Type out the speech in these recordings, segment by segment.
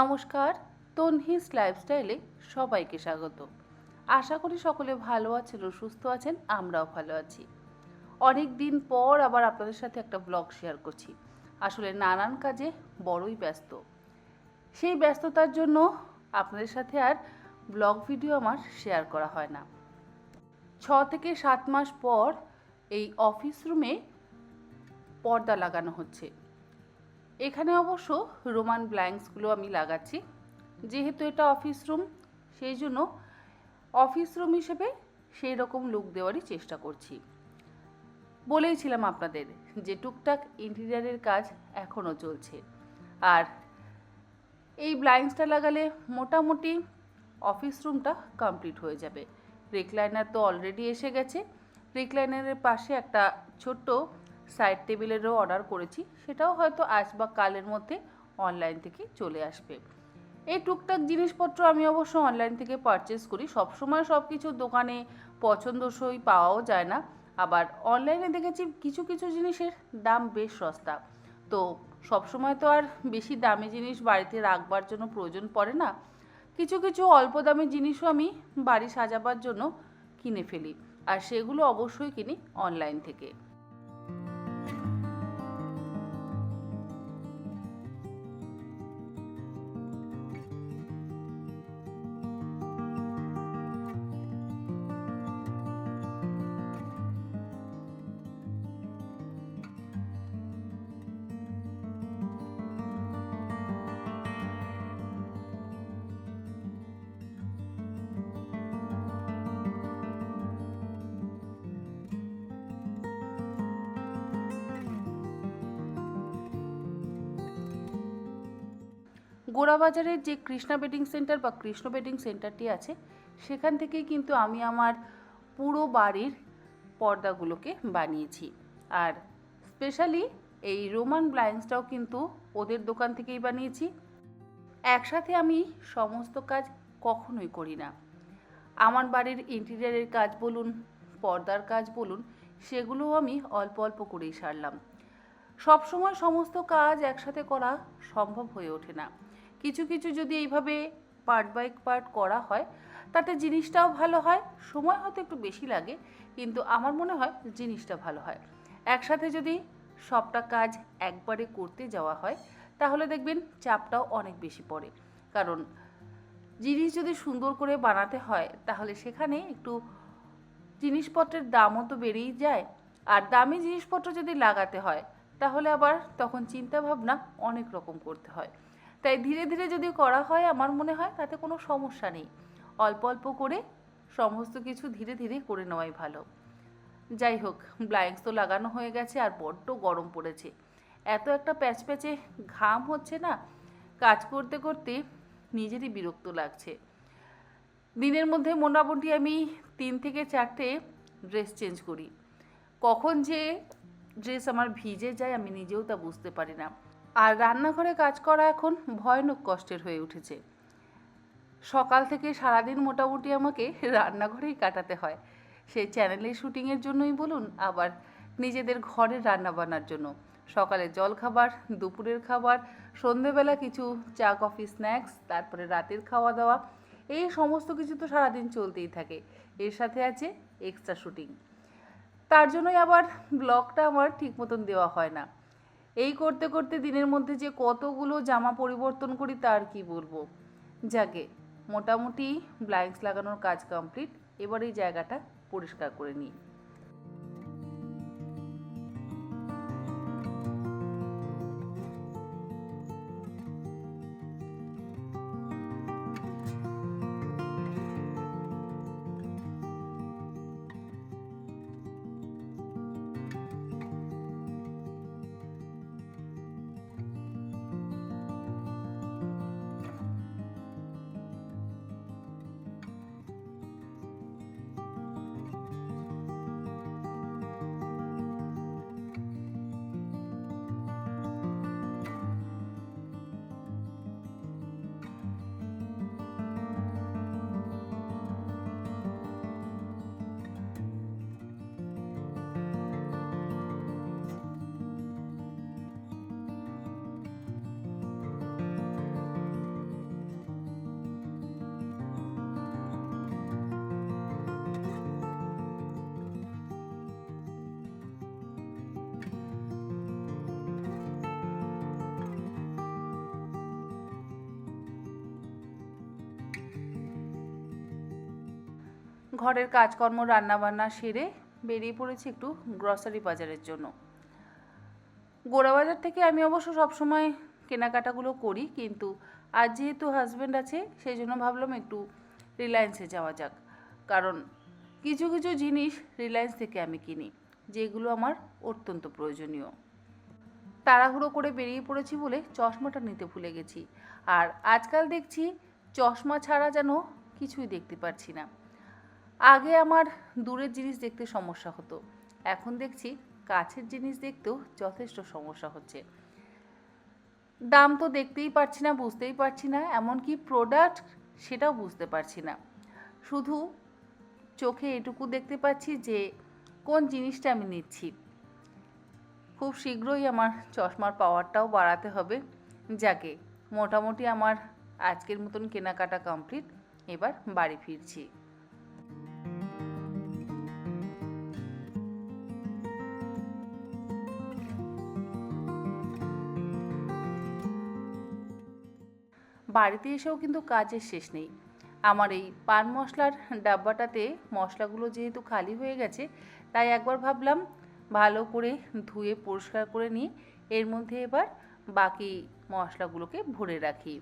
নমস্কার, তনহিস লাইফস্টাইলে সবাইকে স্বাগত। আশা করি সকলে ভালো আছেন ও সুস্থ আছেন, আমরাও ভালো আছি। অনেক দিন পর আবার আপনাদের সাথে একটা ব্লগ শেয়ার করছি। আসলে নানান কাজে বড়ই ব্যস্ত। সেই ব্যস্ততার জন্য আপনাদের সাথে আর ব্লগ ভিডিও আমার শেয়ার করা হয় না। ছ থেকে সাত মাস পর এই অফিস রুমে পর্দা লাগানো হচ্ছে। এখানে অবশ্য রোমান ব্ল্যাঙ্কসগুলো আমি লাগাচ্ছি। যেহেতু এটা অফিস রুম সেই জন্য অফিস রুম হিসেবে সেই রকম লুক দেওয়ারই চেষ্টা করছি। বলেইছিলাম আপনাদের যে টুকটাক ইন্টেরিয়ারের কাজ এখনও চলছে। আর এই ব্লাইন্ডসটা লাগালে মোটামুটি অফিস রুমটা কমপ্লিট হয়ে যাবে। রিক্লাইনার তো অলরেডি এসে গেছে। রিক্লাইনারের পাশে একটা ছোট্ট সাইড টেবিলেরও অর্ডার করেছি। সেটাও হয়তো আজ বা কালের মধ্যে অনলাইন থেকে চলে আসবে। এই টুকটাক জিনিসপত্র আমি অবশ্য অনলাইন থেকে পারচেস করি। সবসময় সব কিছু দোকানে পছন্দসই পাওয়াও যায় না। আবার অনলাইনে দেখেছি কিছু কিছু জিনিসের দাম বেশ সস্তা। তো সবসময় তো আর বেশি দামি জিনিস বাড়িতে রাখবার জন্য প্রয়োজন পড়ে না। কিছু কিছু অল্প দামি জিনিসও আমি বাড়ি সাজাবার জন্য কিনে ফেলি। আর সেগুলো অবশ্যই কিনি অনলাইন থেকে। গোড়াবাজারের যে কৃষ্ণা বেডিং সেন্টার বা কৃষ্ণ বেডিং সেন্টারটি আছে, সেখান থেকেই কিন্তু আমি আমার পুরো বাড়ির পর্দাগুলোকে বানিয়েছি। আর স্পেশালি এই রোমান ব্লাইন্সটাও কিন্তু ওদের দোকান থেকেই বানিয়েছি। একসাথে আমি সমস্ত কাজ কখনোই করি না। আমার বাড়ির ইন্টেরিয়ারের কাজ বলুন, পর্দার কাজ বলুন, সেগুলোও আমি অল্প অল্প করেই সারলাম। সবসময় সমস্ত কাজ একসাথে করা সম্ভব হয়ে ওঠে না। কিছু কিছু যদি এইভাবে পার্ট বাই পার্ট করা হয়, তাতে জিনিসটাও ভালো হয়, সময় হয়তো একটু বেশি লাগে, কিন্তু আমার মনে হয় জিনিসটা ভালো হয়। একসাথে যদি সবটা কাজ একবারে করতে যাওয়া হয়, তাহলে দেখবেন চাপটাও অনেক বেশি পড়ে। কারণ জিনিস যদি সুন্দর করে বানাতে হয়, তাহলে সেখানে একটু জিনিসপত্রের দামও তো বেড়েই যায়। আর দামি জিনিসপত্র যদি লাগাতে হয়, তাহলে আবার তখন চিন্তা ভাবনা অনেক রকম করতে হয়। তাই ধীরে ধীরে যদি করা হয় আমার মনে হয়, তাতে কোনো সমস্যা নেই। অল্প অল্প করে সমস্ত কিছু ধীরে ধীরে করে নেওয়াই ভালো। যাই হোক ব্লাইন্ডস তো লাগানো হয়ে গেছে আর বড্ড গরম পড়েছে। এত একটা প্যাচ প্যাচে ঘাম হচ্ছে না, কাজ করতে করতে নিজেরই বিরক্ত লাগছে। দিনের মধ্যে মোটামুটি আমি তিন থেকে চারটে ড্রেস চেঞ্জ করি। কখন যে ড্রেস আমার ভিজে যায় আমি নিজেও তা বুঝতে পারি না। আর রান্নাঘরে কাজ করা এখন ভয়ানক কষ্টের হয়ে উঠেছে। সকাল থেকে সারাদিন মোটামুটি আমাকে রান্নাঘরেই কাটাতে হয়। সেই চ্যানেলের শুটিংয়ের জন্যই বলুন, আবার নিজেদের ঘরের রান্না বান্নার জন্য। সকালে জল খাবার দুপুরের খাবার, সন্ধেবেলা কিছু চা কফি স্ন্যাক্স তারপরে রাতের খাওয়া দাওয়া এই সমস্ত কিছু তো সারাদিন চলতেই থাকে। এর সাথে আছে এক্সট্রা শুটিং তার জন্যই আবার ব্লগটা আমার ঠিক মতন দেওয়া হয় না। এই করতে করতে দিনের মধ্যে যে কতগুলো জামা পরিবর্তন করি তার কি বলব? যাকে মোটামুটি ব্লাইন্ডস লাগানোর কাজ কমপ্লিট এবার এই জায়গাটা পরিষ্কার করে নিই। ঘরের কাজকর্ম, রান্নাবান্না সেরে বেরিয়ে পড়েছি একটু গ্রসারি বাজারের জন্য। গোড়া বাজার থেকে আমি অবশ্য সবসময় কেনাকাটাগুলো করি, কিন্তু আজ যেহেতু হাজব্যান্ড আছে, সেই জন্য ভাবলাম একটু রিলায়েন্সে যাওয়া যাক। কারণ কিছু কিছু জিনিস রিলায়েন্স থেকে আমি কিনি, যেগুলো আমার অত্যন্ত প্রয়োজনীয়। তাড়াহুড়ো করে বেরিয়ে পড়েছি বলে চশমাটা নিতে ভুলে গেছি, আর আজকাল দেখছি চশমা ছাড়া যেন কিছুই দেখতে পাচ্ছি না। আগে আমার দূরের জিনিস দেখতে সমস্যা হতো। এখন দেখছি কাছের জিনিস দেখতেও যথেষ্ট সমস্যা হচ্ছে। দাম তো দেখতেই পারছি না, বুঝতেই পারছি না, এমনকি প্রোডাক্ট সেটাও বুঝতে পারছি না। শুধু চোখে এটুকু দেখতে পাচ্ছি যে কোন জিনিসটা আমি নিচ্ছি। খুব শীঘ্রই আমার চশমার পাওয়ারটাও বাড়াতে হবে। যাকে মোটামুটি আমার আজকের মতন কেনাকাটা কমপ্লিট এবার বাড়ি ফিরছি। বাড়িতে এসেও কিন্তু কাজের শেষ নেই। আমার এই পান মশলার ডাব্বাটাতে মশলাগুলো যেহেতু খালি হয়ে গেছে, তাই একবার ভাবলাম ভালো করে ধুয়ে পরিষ্কার করে নিয়ে এর মধ্যে এবার বাকি মশলাগুলোকে ভরে রাখি।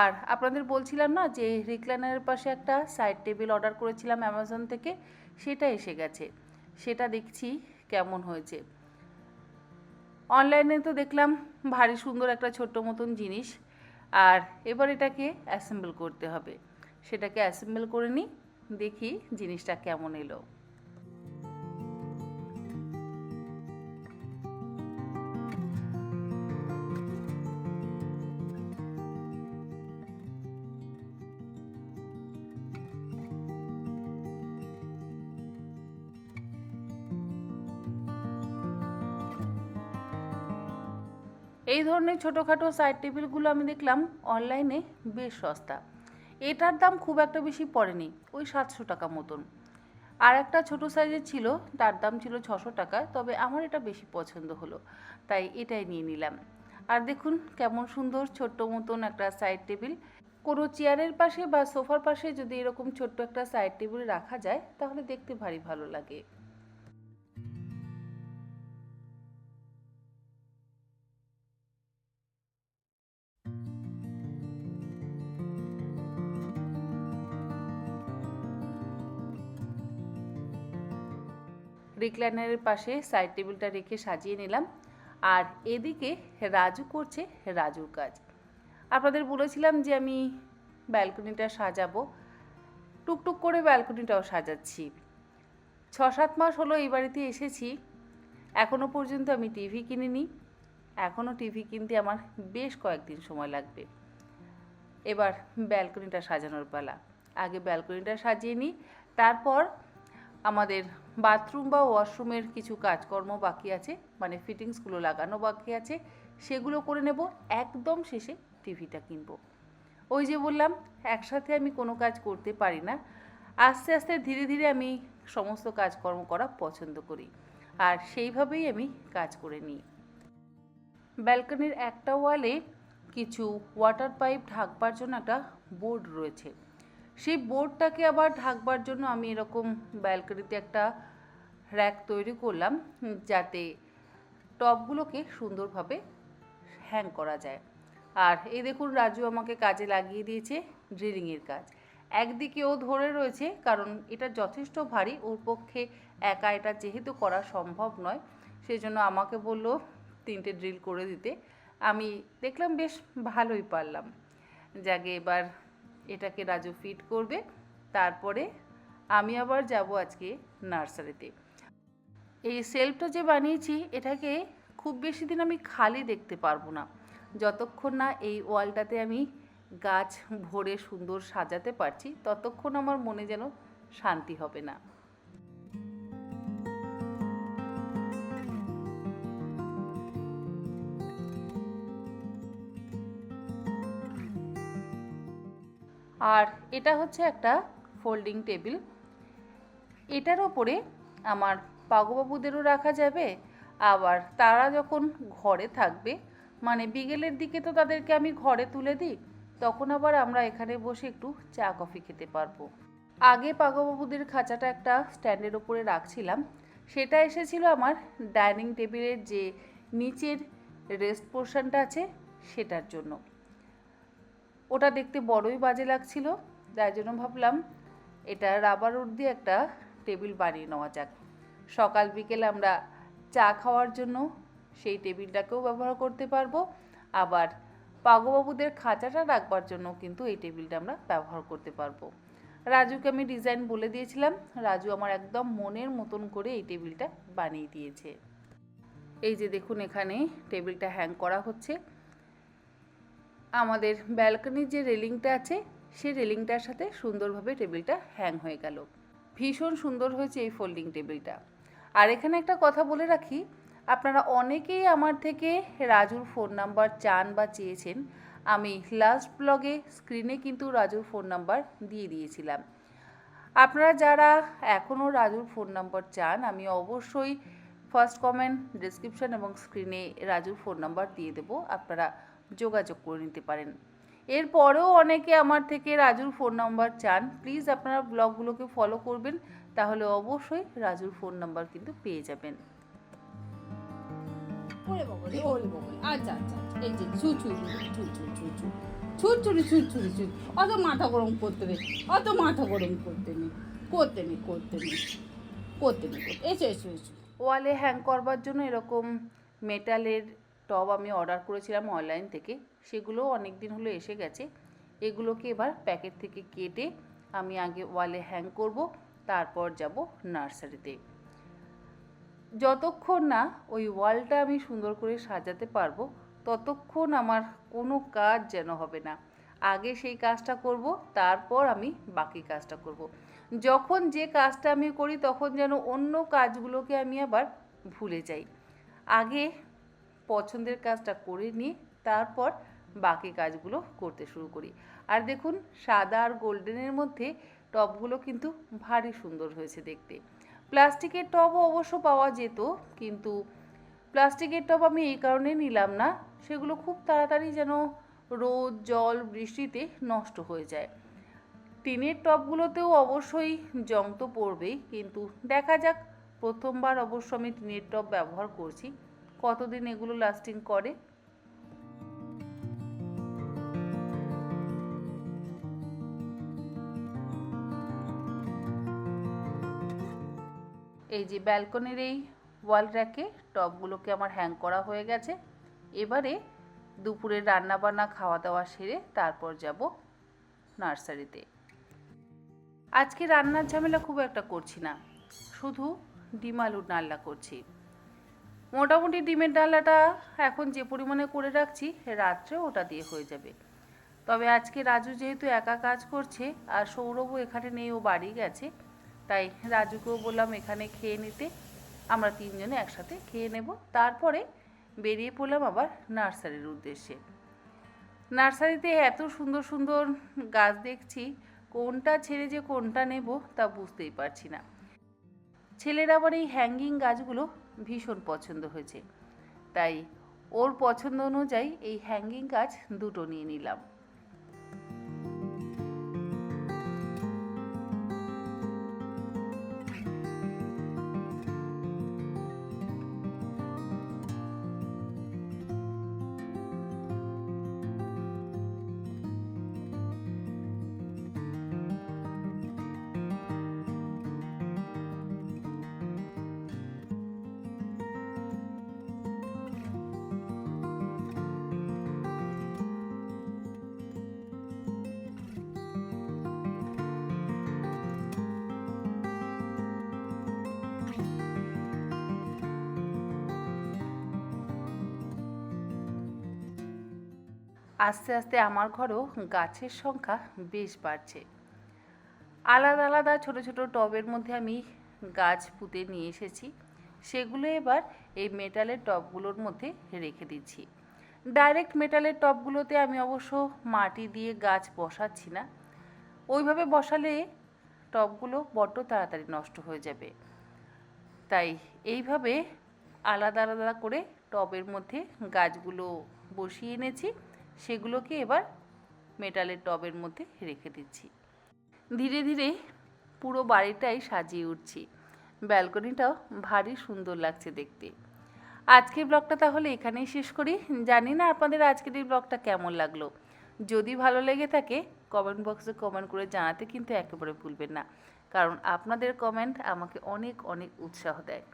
আর আপনাদের বলছিলাম না যে রিক্লাইনারের পাশে একটা সাইড টেবিল অর্ডার করেছিলাম অ্যামাজন থেকে, সেটা এসে গেছে। সেটা দেখছি কেমন হয়েছে। অনলাইনে তো দেখলাম ভারী সুন্দর একটা ছোট্ট মতন জিনিস। আর এবার এটাকে অ্যাসেম্বল করতে হবে। সেটাকে অ্যাসেম্বল করে নিই দেখি জিনিসটা কেমন এলো। এই ধরনের ছোটোখাটো সাইড টেবিলগুলো আমি দেখলাম অনলাইনে বেশ সস্তা। এটার দাম খুব একটা বেশি পড়েনি, ওই সাতশো টাকা মতন। আর একটা ছোটো সাইজের ছিল, তার দাম ছিল ছশো টাকা, তবে আমার এটা বেশি পছন্দ হলো, তাই এটাই নিয়ে নিলাম। আর দেখুন কেমন সুন্দর ছোট্ট মতন একটা সাইড টেবিল কোনো চেয়ারের পাশে বা সোফার পাশে যদি এরকম ছোট্ট একটা সাইড টেবিল রাখা যায়, তাহলে দেখতে ভারী ভালো লাগে। রিক্লাইনারের পাশে সাইড টেবিলটা রেখে সাজিয়ে নিলাম। আর এদিকে রাজু করছে রাজুর কাজ। আপনাদের বলেছিলাম যে আমি ব্যালকনিটা সাজাবো। টুকটুক করে ব্যালকনিটাও সাজাচ্ছি। ছ সাত মাস হলো এই বাড়িতে এসেছি। এখনও পর্যন্ত আমি টিভি কিনিনি। এখনও টিভি কিনতে আমার বেশ কয়েকদিন সময় লাগবে। এবার ব্যালকনিটা সাজানোর পালা। আগে ব্যালকনিটা সাজিয়ে নিই, তারপর আমাদের বাথরুম বা ওয়াশরুমের কিছু কাজকর্ম বাকি আছে মানে ফিটিংসগুলো লাগানো বাকি আছে, সেগুলো করে নেব, একদম শেষে টিভিটা কিনবো। ওই যে বললাম, একসাথে আমি কোনো কাজ করতে পারি না, আস্তে আস্তে ধীরে ধীরে আমি সমস্ত কাজকর্ম করা পছন্দ করি, আর সেইভাবেই আমি কাজ করে নিই। ব্যালকনির একটা ওয়ালে কিছু ওয়াটার পাইপ ঢাকবার জন্য একটা বোর্ড রয়েছে সেই বোর্ডটাকে আবার ঢাকবার জন্য আমি এরকম ব্যালকনিতে একটা র্যাক তৈরি করলাম যাতে টবগুলোকে সুন্দরভাবে হ্যাং করা যায়। আর এই দেখুন, রাজু আমাকে কাজে লাগিয়ে দিয়েছে ড্রিলিংয়ের কাজ। একদিকে ও ধরে রয়েছে, কারণ এটা যথেষ্ট ভারী, ওর পক্ষে একা এটা যেহেতু করা সম্ভব নয়, সেজন্য আমাকে বলল তিনটে ড্রিল করে দিতে। আমি দেখলাম, বেশ ভালোই পারলাম। যাকে, এবার এটাকে রাজু ফিট করবে। তারপরে আমি আবার যাব আজকে নার্সারিতে এই সেলফটা যে বানিয়েছি, এটাকে খুব বেশি দিন আমি খালি দেখতে পারব না। যতক্ষণ না এই ওয়ালটাতে আমি গাছ ভরে সুন্দর সাজাতে পারছি, ততক্ষণ আমার মনে যেন শান্তি হবে না। আর এটা হচ্ছে একটা ফোল্ডিং টেবিল। এটার ওপরে আমার পাগবাবুদেরও রাখা যাবে, আবার তারা যখন ঘরে থাকবে মানে বিকেলের দিকে তো তাদেরকে আমি ঘরে তুলে দিই, তখন আবার আমরা এখানে বসে একটু চা কফি খেতে পারব। আগে পাগবাবুদের খাঁচাটা একটা স্ট্যান্ডের ওপরে রাখছিলাম, সেটা এসেছিল আমার ডাইনিং টেবিলের যে নিচের রেস্ট পোর্শনটা আছে, সেটার জন্য। ওটা দেখতে বড়ই বাজে লাগছিল তাই জন্য ভাবলাম এটা রাবার উড দিয়ে একটা টেবিল বানিয়ে নেওয়া যাক। সকাল, বিকেল আমরা চা খাওয়ার জন্য সেই টেবিলটাকেও ব্যবহার করতে পারব, আবার পাগবাবুদের খাঁচাটা রাখবার জন্য কিন্তু এই টেবিলটা আমরা ব্যবহার করতে পারব। রাজুকে আমি ডিজাইন বলে দিয়েছিলাম, রাজু আমার একদম মনের মতন করে এই টেবিলটা বানিয়ে দিয়েছে। এই যে দেখুন এখানে টেবিলটা হ্যাং করা হচ্ছে। আমাদের ব্যালকনির যে রেলিংটা আছে, সেই রেলিংটার সাথে সুন্দরভাবে টেবিলটা হ্যাং হয়ে গেল। ভীষণ সুন্দর হয়েছে এই ফোল্ডিং টেবিলটা আর এখানে একটা কথা বলে রাখি, আপনারা অনেকেই আমার থেকে রাজুর ফোন নাম্বার চান বা চেয়েছেন, আমি লাস্ট ব্লগে স্ক্রিনে কিন্তু রাজুর ফোন নাম্বার দিয়ে দিয়েছিলাম। আপনারা যারা এখনও রাজুর ফোন নাম্বার চান, আমি অবশ্যই ফার্স্ট কমেন্ট ডিসক্রিপশন এবং স্ক্রিনে রাজুর ফোন নাম্বার দিয়ে দেবো। আপনারা যোগাযোগ করে নিতে পারেন এরপরেও অনেকে আমার থেকে রাজুর ফোন নাম্বার চান প্লিজ আপনারা ব্লগগুলোকে ফলো করবেন তাহলে অবশ্যই রাজুর ফোন নাম্বার কিন্তু পেয়ে যাবেন আচ্ছা আচ্ছা এই যে ছুটছুরি ছুটছুরি ছুট অত মাথা গরম করতে নেই অত মাথা গরম করতে নেই করতে নেই করতে নেই করতে নেই এসো এসো এসো ওয়ালে হ্যাং করবার জন্য এরকম মেটালের টব আমি অর্ডার করেছিলাম অনলাইন থেকে, সেগুলো অনেক দিন হলো এসে গেছে। এগুলোকে এবার প্যাকেট থেকে কেটে আমি আগে ওয়ালে হ্যাং করব, তারপর যাব নার্সারিতে। যতক্ষণ না ওই ওয়ালটা আমি সুন্দর করে সাজাতে পারব, ততক্ষণ আমার কোনো কাজ যেন হবে না। আগে সেই কাজটা করব, তারপর আমি বাকি কাজটা করব। যখন যে কাজটা আমি করি, তখন যেন অন্য কাজগুলোকে আমি আবার ভুলে যাই। আগে পছন্দের কাজটা করে নিই তারপর বাকি কাজগুলো করতে শুরু করি। আর দেখুন, সাদা আর গোল্ডেনের মধ্যে টবগুলো কিন্তু ভারী সুন্দর হয়েছে দেখতে। প্লাস্টিকের টবও অবশ্য পাওয়া যেত, কিন্তু প্লাস্টিকের টব আমি এই কারণে নিলাম না। সেগুলো খুব তাড়াতাড়ি যেন রোদ, জল, বৃষ্টিতে নষ্ট হয়ে যায়। টিনের টবগুলোতেও অবশ্যই জং তো পড়বেই, কিন্তু দেখা যাক, প্রথমবার অবশ্য আমি টিনের টব ব্যবহার করছি। কতদিন এগুলো লাস্টিং করে? এই যে ব্যালকনির এই ওয়াল র্যাকে টবগুলোকে আমার হ্যাং করা হয়ে গেছে। এবারে দুপুরে রান্না বান্না খাওয়া দাওয়া সেরে তারপর যাব নার্সারিতে। আজকে রান্নার ঝামেলা খুব একটা করছি না। শুধু ডিম আলুর ডালনা করছি। মোটামুটি ডিমের ডালনাটা এখন যে পরিমাণে করে রাখছি, রাত্রে ওটা দিয়ে হয়ে যাবে। তবে আজকে রাজু যেহেতু একা কাজ করছে, আর সৌরভও এখানে নেই, ও বাড়ি গেছে, তাই রাজুকেও বললাম এখানে খেয়ে নিতে। আমরা তিনজনে একসাথে খেয়ে নেব। তারপরে বেরিয়ে পড়লাম আবার নার্সারির উদ্দেশ্যে। নার্সারিতে এত সুন্দর সুন্দর গাছ দেখছি, কোনটা ছেড়ে যে কোনটা নেব তা বুঝতেই পারছি না। ছেলেরা আবার এই হ্যাঙ্গিং গাছগুলো ভীষণ পছন্দ হয়েছে। তাই ওর পছন্দ অনুযায়ী এই হ্যাঙ্গিং কাজ দুটো নিয়ে নিলাম। আস্তে আস্তে আমার ঘরেও গাছের সংখ্যা বেশ বাড়ছে। আলাদা আলাদা ছোট ছোট টবের মধ্যে আমি গাছ পুঁতে নিয়ে এসেছি। সেগুলো এবার এই মেটালের টবগুলোর মধ্যে রেখে দিচ্ছি। ডাইরেক্ট মেটালের টবগুলোতে আমি অবশ্য মাটি দিয়ে গাছ বসাচ্ছি না। ওইভাবে বসালে টবগুলো বড্ড তাড়াতাড়ি নষ্ট হয়ে যাবে। তাই এইভাবে আলাদা আলাদা করে টবের মধ্যে গাছগুলো বসিয়ে এনেছি। সেগুলোকে এবার মেটালের টবের মধ্যে রেখে দিচ্ছি। ধীরে ধীরে পুরো বাড়িটাই সাজিয়ে উঠছি। ব্যালকনিটাও ভারী সুন্দর লাগছে দেখতে। আজকের ব্লগটা তাহলে এখানেই শেষ করি। জানি না আপনাদের আজকের এই ব্লগটা কেমন লাগল। যদি ভালো লেগে থাকে কমেন্ট বক্সে কমেন্ট করে জানাতে কিন্তু একেবারে ভুলবেন না। কারণ আপনাদের কমেন্ট আমাকে অনেক অনেক উৎসাহ দেয়।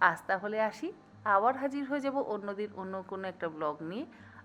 আজ তাহলে আসি। আবার হাজির হয়ে যাব অন্যদিন অন্য কোনো একটা ব্লগ নিয়ে।